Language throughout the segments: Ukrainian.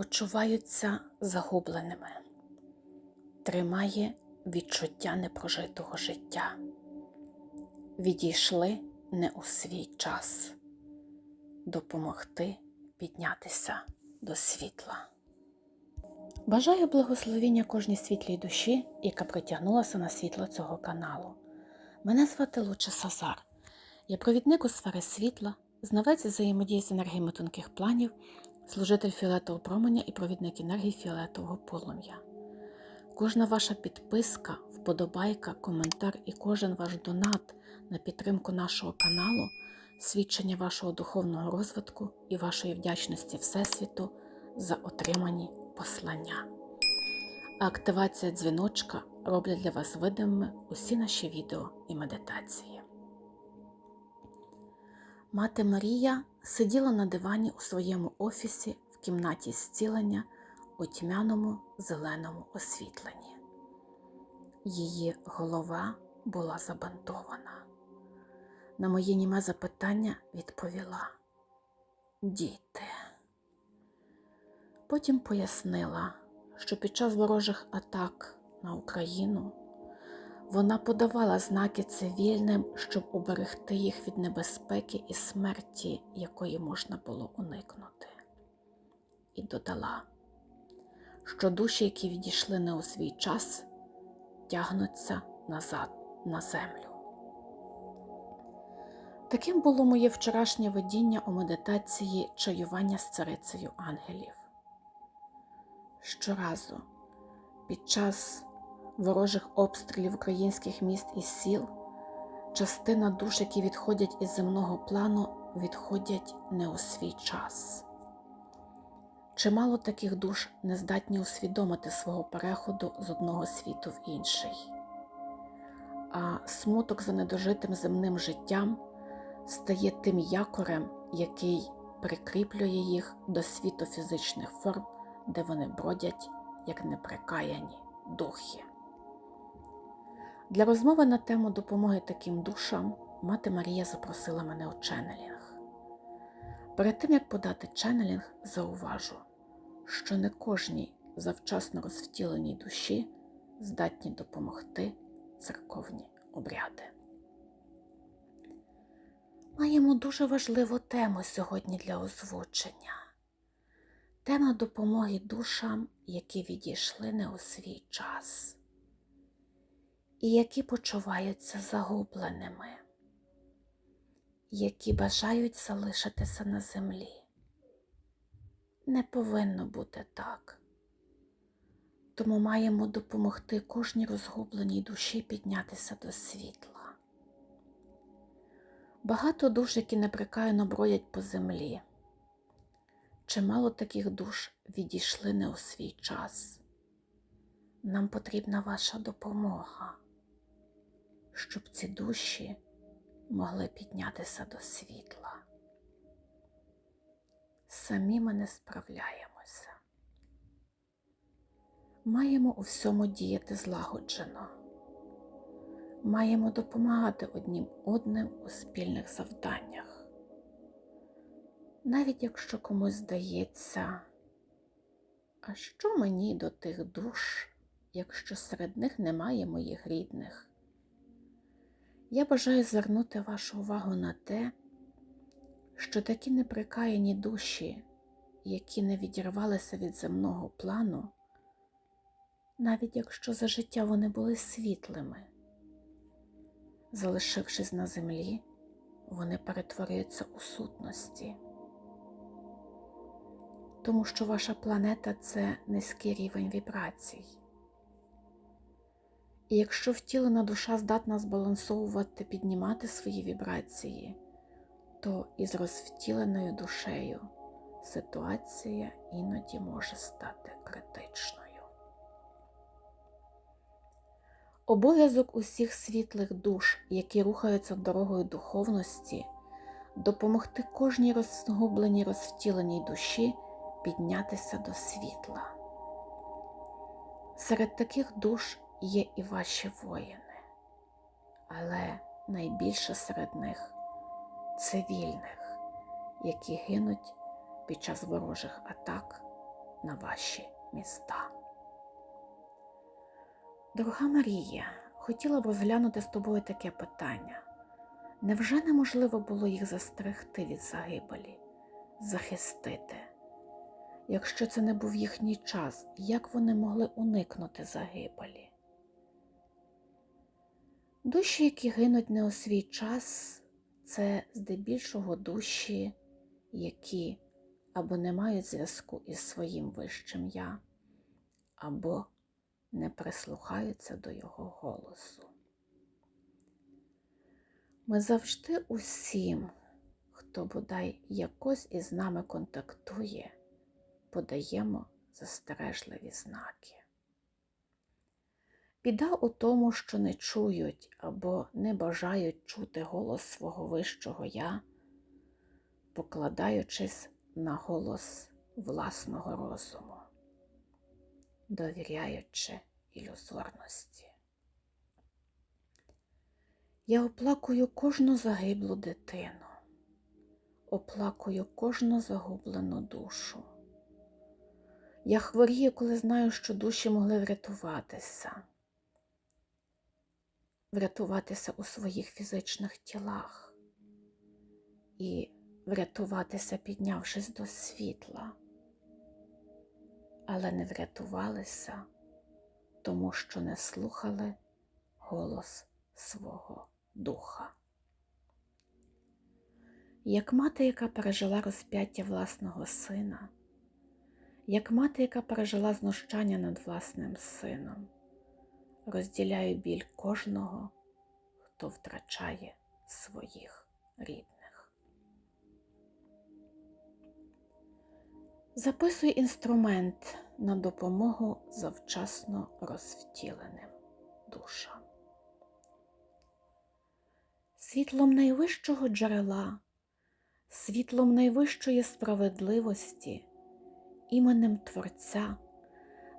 почуваються загубленими, тримає відчуття непрожитого життя. Відійшли не у свій час допомогти піднятися до світла. Бажаю благословіння кожній світлій душі, яка притягнулася на світло цього каналу. Мене звати Луча Сазар. Я провідник у сфери світла, знавець взаємодії з енергіями тонких планів, служитель фіолетового променя і провідник енергії фіолетового полум'я. Кожна ваша підписка, вподобайка, коментар і кожен ваш донат на підтримку нашого каналу свідчення вашого духовного розвитку і вашої вдячності Всесвіту за отримані послання. А активація дзвіночка роблять для вас видимими усі наші відео і медитації. Мати Марія сиділа на дивані у своєму офісі в кімнаті зцілення у тьмяному зеленому освітленні. Її голова була забантована. На моє німе запитання відповіла Діти. Потім пояснила, що під час ворожих атак на Україну вона подавала знаки цивільним, щоб уберегти їх від небезпеки і смерті, якої можна було уникнути. І додала, що душі, які відійшли не у свій час, тягнуться назад на землю. Таким було моє вчорашнє видіння у медитації чаювання з царицею ангелів. Щоразу, під час ворожих обстрілів українських міст і сіл, частина душ, які відходять із земного плану, відходять не у свій час. Чимало таких душ не здатні усвідомити свого переходу з одного світу в інший, а смуток за недожитим земним життям стає тим якорем, який прикріплює їх до світу фізичних форм, де вони бродять як неприкаяні духи. Для розмови на тему допомоги таким душам мати Марія запросила мене у ченнелінг. Перед тим як подати ченнелінг, зауважу, що не кожній завчасно розвтіленій душі здатні допомогти церковні обряди. Маємо дуже важливу тему сьогодні для озвучення. Тема допомоги душам, які відійшли не у свій час і які почуваються загубленими, які бажають залишитися на землі. Не повинно бути так. Тому маємо допомогти кожній розгубленій душі піднятися до світла. Багато душ, які неприкаяно бродять по землі. Чимало таких душ відійшли не у свій час. Нам потрібна ваша допомога, щоб ці душі могли піднятися до світла. Самі ми не справляємося. Маємо у всьому діяти злагоджено маємо допомагати однім одним у спільних завданнях. Навіть якщо комусь здається, а що мені до тих душ, якщо серед них немає моїх рідних? Я бажаю звернути вашу увагу на те, що такі неприкаяні душі, які не відірвалися від земного плану, навіть якщо за життя вони були світлими, Залишившись на землі, вони перетворюються у сутності, тому що ваша планета це низький рівень вібрацій. І якщо втілена душа здатна збалансовувати, піднімати свої вібрації, то із розвтіленою душею ситуація іноді може стати критичною. Обов'язок усіх світлих душ, які рухаються дорогою духовності, допомогти кожній розгубленій розвтіленій душі піднятися до світла. Серед таких душ є і ваші воїни, але найбільше серед них цивільних, які гинуть під час ворожих атак на ваші міста. Дорога Марія, хотіла б розглянути з тобою таке питання. Невже неможливо було їх застерегти від загибелі, захистити? Якщо це не був їхній час, як вони могли уникнути загибелі? Душі, які гинуть не у свій час, це здебільшого душі, які або не мають зв'язку із своїм вищим я, або не прислухаються до його голосу. Ми завжди усім, хто бодай якось із нами контактує, подаємо застережливі знаки. Біда у тому, що не чують або не бажають чути голос свого вищого я, покладаючись на голос власного розуму, довіряючи ілюзорності. Я оплакую кожну загиблу дитину, оплакую кожну загублену душу. Я хворію, коли знаю, що душі могли врятуватися, врятуватися у своїх фізичних тілах і врятуватися, піднявшись до світла, але не врятувалися, тому що не слухали голос свого духа. Як мати, яка пережила розп'яття власного сина, як мати, яка пережила знущання над власним сином, розділяю біль кожного, хто втрачає своїх рідних. Записуй інструмент на допомогу завчасно розвтіленим душам. Світлом найвищого джерела, світлом найвищої справедливості, іменем Творця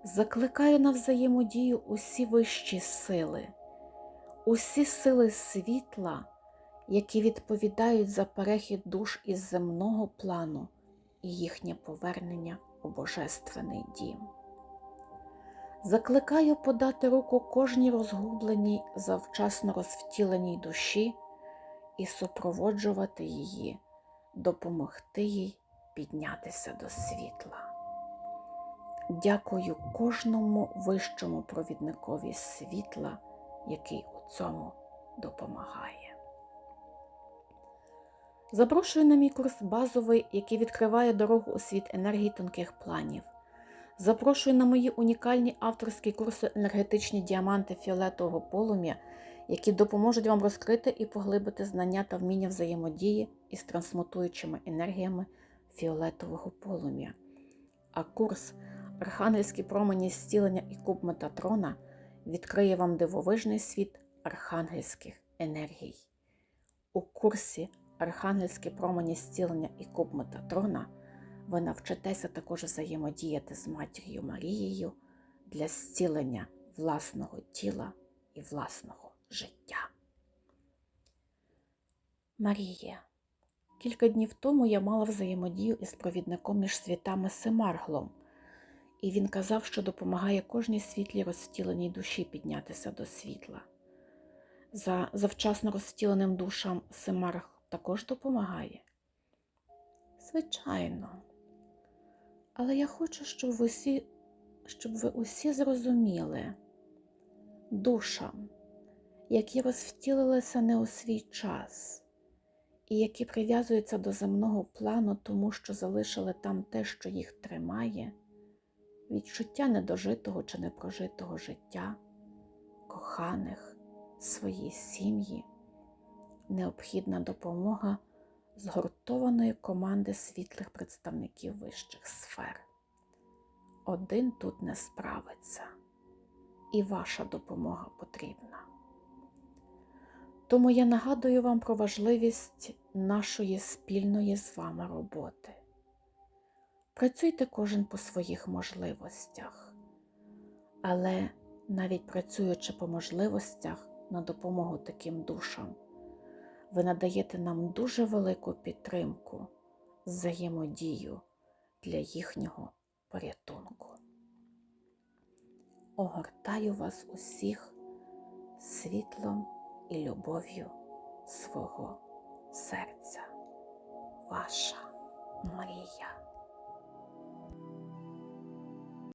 закликаю на взаємодію усі вищі сили, усі сили світла, які відповідають за перехід душ із земного плану і їхнє повернення у Божественний дім. Закликаю подати руку кожній розгубленій, завчасно розвтіленій душі і супроводжувати її, допомогти їй піднятися до світла. Дякую кожному вищому провідникові світла, який у цьому допомагає. Запрошую на мій курс базовий, який відкриває дорогу у світ енергії тонких планів. Запрошую на мої унікальні авторські курси енергетичні діаманти фіолетового полум'я, які допоможуть вам розкрити і поглибити знання та вміння взаємодії із трансмутуючими енергіями фіолетового полум'я. А курс Архангельські промені зцілення і куб Метатрона відкриє вам дивовижний світ архангельських енергій. У курсі Архангельські промені зцілення і куб Метатрона ви навчитеся також взаємодіяти з матір'ю Марією для зцілення власного тіла і власного життя. Марія. Кілька днів тому я мала взаємодію із провідником між світами Семарглом, і він казав, що допомагає кожній світлій розтіленій душі піднятися до світла. За завчасно розтіленим душам Семарг також допомагає. Звичайно. Але я хочу, щоб ви усі, щоб ви усі зрозуміли душам, які розвтілилися не у свій час, і які прив'язуються до земного плану, тому що залишили там те, що їх тримає, відчуття недожитого чи непрожитого життя, коханих, своїй сім'ї, необхідна допомога згуртованої команди світлих представників вищих сфер. Один тут не справиться, і ваша допомога потрібна. Тому я нагадую вам про важливість нашої спільної з вами роботи. Працюйте кожен по своїх можливостях, але навіть працюючи по можливостях на допомогу таким душам, ви надаєте нам дуже велику підтримку, взаємодію для їхнього порятунку. Огортаю вас усіх світлом і любов'ю свого серця. Ваша Марія.